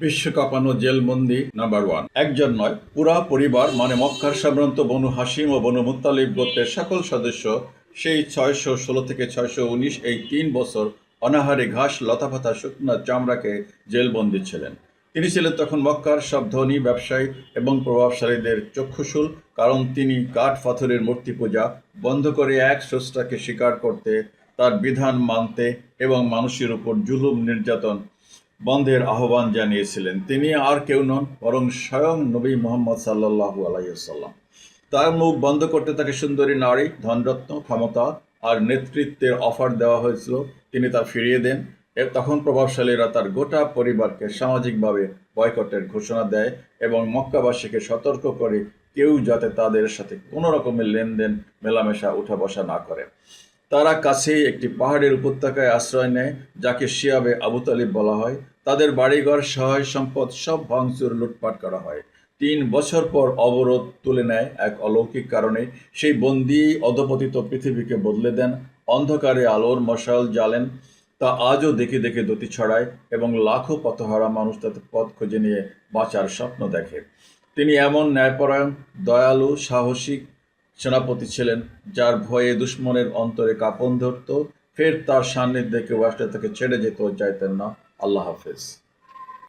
বিশ্বকাপানো জেলবন্দি number one একজন নয়, পুরা পরিবার মানে মক্কার সাধারণত বনু হাসিম ও বনু মুত্তালিব গোত্রের সকল সদস্য সেই ছয়শো ষোলো থেকে ছয়শো উনিশ, এই তিন বছর অনাহারে ঘাস, লতাপাতা, শুকনা চামড়াকে জেলবন্দি ছিলেন। তিনি ছিলেন তখন মক্কার সব ধনী ব্যবসায়ী এবং প্রভাবশালীদের চক্ষুশূল, কারণ তিনি কাঠ পাথরের মূর্তি পূজা বন্ধ করে এক স্রষ্টাকে স্বীকার করতে তার বিধান মানতে এবং মানুষের উপর জুলুম, নির্যাতন বন্ধের আহ্বান জানিয়েছিলেন। তিনি আর কেউ নন, বরং স্বয়ং নবী মোহাম্মদ সাল্লাহু আলাইসাল্লাম তার মুখ বন্ধ করতে তাকে সুন্দরী নারী, ধনরত্ন, ক্ষমতা আর নেতৃত্বের অফার দেওয়া হয়েছিল। তিনি তা ফিরিয়ে দেন। তখন প্রভাবশালীরা তার গোটা পরিবারকে সামাজিকভাবে বয়কটের ঘোষণা দেয় এবং মক্কাবাসীকে সতর্ক করে কেউ যাতে তাদের সাথে কোনো রকমের লেনদেন, মেলামেশা উঠা বসা না করে। তারা কাছেই একটি পাহাড়ের উপত্যকায় আশ্রয় নেয়, যাকে শিয়াবে আবু তালিব বলা হয়। তাদের বাড়িঘর, সহায় সম্পদ সব ভাঙচুর লুটপাট করা হয়। তিন বছর পর অবরোধ তুলে নেয় এক অলৌকিক কারণে। সেই বন্দি অধপতিত পৃথিবীকে বদলে দেন। অন্ধকারে আলোর মশাল জ্বালেন, তা আজও দেখে দেখে দতি ছড়ায় এবং লাখো পথহারা মানুষ তাতে পথ খুঁজে নিয়ে বাঁচার স্বপ্ন দেখে। তিনি এমন ন্যায়পরায়ণ, দয়ালু সাহসিক সেনাপতি ছিলেন, যার ভয়ে দুশ্মনের অন্তরে কাঁপন ধরত। ফের তার সান্নিধ্যে কেউ আসলে তাকে ছেড়ে যেতেও চাইতেন না। আল্লাহ হাফেজ।